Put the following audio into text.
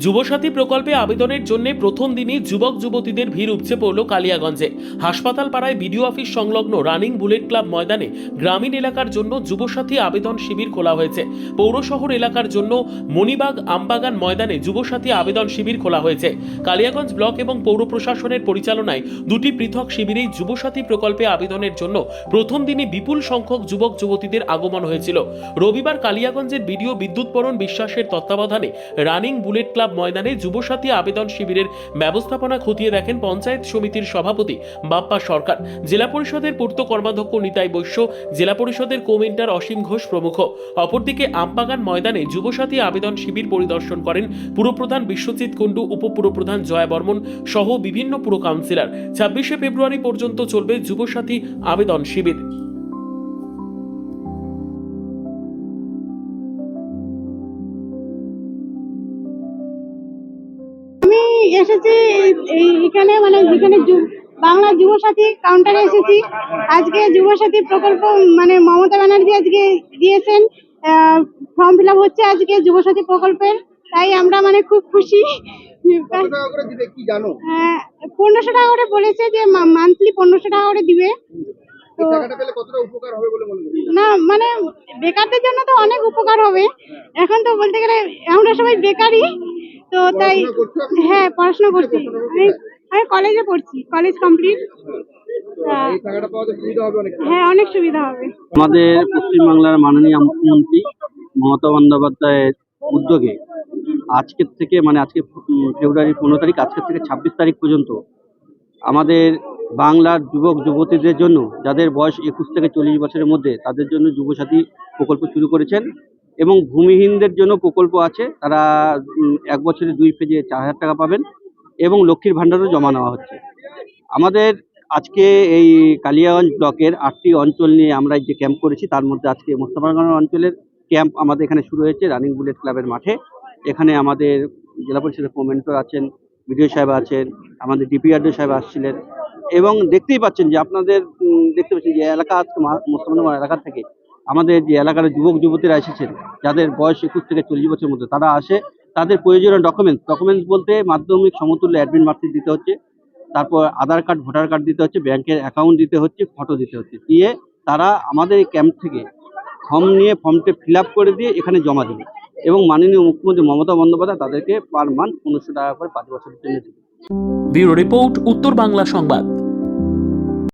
যুবসাথী প্রকল্পে আবেদনের জন্য প্রথম দিনই যুবক যুবতীদের ভিড় উপচে পড়ল কালিয়াগঞ্জে। হাসপাতাল পাড়ায় বিডিও অফিস সংলগ্ন রানিং বুলেট ক্লাব ময়দানে গ্রামীণ এলাকার জন্য যুবসাথী আবেদন শিবির খোলা হয়েছে। পৌরশহর এলাকার জন্য মণিবাগ আমবাগান ময়দানে যুবসাথী আবেদন শিবির খোলা হয়েছে। কালিয়াগঞ্জ ব্লক এবং পৌর প্রশাসনের পরিচালনায় দুটি পৃথক শিবিরেই যুবসাথী প্রকল্পে আবেদনের জন্য প্রথম দিনই বিপুল সংখ্যক যুবক যুবতীদের আগমন হয়েছিল। রবিবার কালিয়াগঞ্জের বিডিও বিদ্যুৎপরণ বিশ্বাসের তত্ত্বাবধানে রানিং বুলেট ক্লাব ময়দানে যুবসাথী আবেদন শিবিরের ব্যবস্থাপনা খতিয়ে দেখেন পঞ্চায়েত সমিতির সভাপতি বাপ্পা সরকার। জেলা পরিষদের পূর্ত কর্মাধ্যক্ষ নিতাই বৈশ্য, জেলা পরিষদের কোমেন্টার অসীম ঘোষ প্রমুখ। অপরদিকে আমবাগান ময়দানে যুবসাথী আবেদন শিবির পরিদর্শন করেন পুরপ্রধান বিশ্বজিৎ কুণ্ডু, উপপুরপ্রধান জয়া বর্মন সহ বিভিন্ন পুর কাউন্সিলর। ছাব্বিশে ফেব্রুয়ারি পর্যন্ত চলবে যুবসাথী আবেদন শিবির। এসেছি এই- এখানে মানে যেখানে বাংলা যুবসাথী কাউন্টারে এসেছি। আজকে যুবসাথী প্রকল্প মানে মমতা ব্যানার্জি আজকে দিয়েছেন ফর্ম ফিল হচ্ছে আজকে যুবসাথী প্রকল্পের। তাই আমরা মানে খুব খুশি। জানো? পনেরোশো টাকা করে বলেছে যে মান্থলি পনেরোশো টাকা করে দিবে। মনে না মানে বেকারদের জন্য তো অনেক উপকার হবে। এখন তো বলতে গেলে আমরা সবাই বেকারই। তো তাই হ্যাঁ পড়াশোনা করছি। আমি আমি কলেজে পড়ছি কলেজ কমপ্লিট এই টাকাটা পাওয়াতে সুবিধা হবে অনেক হ্যাঁ অনেক সুবিধা হবে। আমাদের পশ্চিমবাংলার মাননীয় মুখ্যমন্ত্রী মমতা বন্দ্যোপাধ্যায়ের উদ্যোগে আজকের থেকে মানে আজকে ফেব্রুয়ারি পনেরো তারিখ আজকের থেকে ছাব্বিশ তারিখ পর্যন্ত আমাদের বাংলার যুবক যুবতীদের জন্য যাদের বয়স একুশ থেকে চল্লিশ বছরের মধ্যে তাদের জন্য যুবসাথী প্রকল্প শুরু করেছেন। এবং ভূমিহীনদের জন্য প্রকল্প আছে। তারা এক বছরে দুই পেজে চার হাজার টাকা পাবেন এবং লক্ষ্মীর ভাণ্ডারও জমা নেওয়া হচ্ছে। আমাদের আজকে এই কালিয়াগঞ্জ ব্লকের আটটি অঞ্চল নিয়ে আমরা যে ক্যাম্প করেছি, তার মধ্যে আজকে মোস্তাফারগঞ্জ অঞ্চলের ক্যাম্প আমাদের এখানে শুরু হয়েছে রানিং বুলেট ক্লাবের মাঠে। এখানে আমাদের জেলা পরিষদের কমেন্টর আছেন, বিডিও সাহেব আছেন, আমাদের ডিপিআরডিও সাহেব আসছিলেন এবং দেখতেই পাচ্ছেন যে আপনাদের দেখতে পাচ্ছেন যে এলাকা আজকে মা- মোস্তাফারগঞ্জ এলাকা থেকে আমাদের যে এলাকার যুবক যুবতীরা এসেছেন, যাদের বয়স একুশ থেকে চল্লিশ বছরের মধ্যে, তারা আসে, তাদের প্রয়োজনীয় ডকুমেন্টস ডকুমেন্টস বলতে মাধ্যমিক সমতুল্য অ্যাডমিন মার্কশিট দিতে হচ্ছে, তারপর আধার কার্ড ভোটার কার্ড দিতে হচ্ছে ব্যাংকের অ্যাকাউন্ট দিতে হচ্ছে ফটো দিতে হচ্ছে, দিয়ে তারা আমাদের এই ক্যাম্প থেকে ফর্ম নিয়ে ফর্মটা ফিল করে দিয়ে এখানে জমা দেবে। এবং মাননীয় মুখ্যমন্ত্রী মমতা বন্দ্যোপাধ্যায় তাদেরকে পার মান্থ পনেরোশো টাকা করে পাঁচ বছরের জন্য দেবে। ব্যুরো রিপোর্ট, উত্তর বাংলা সংবাদ।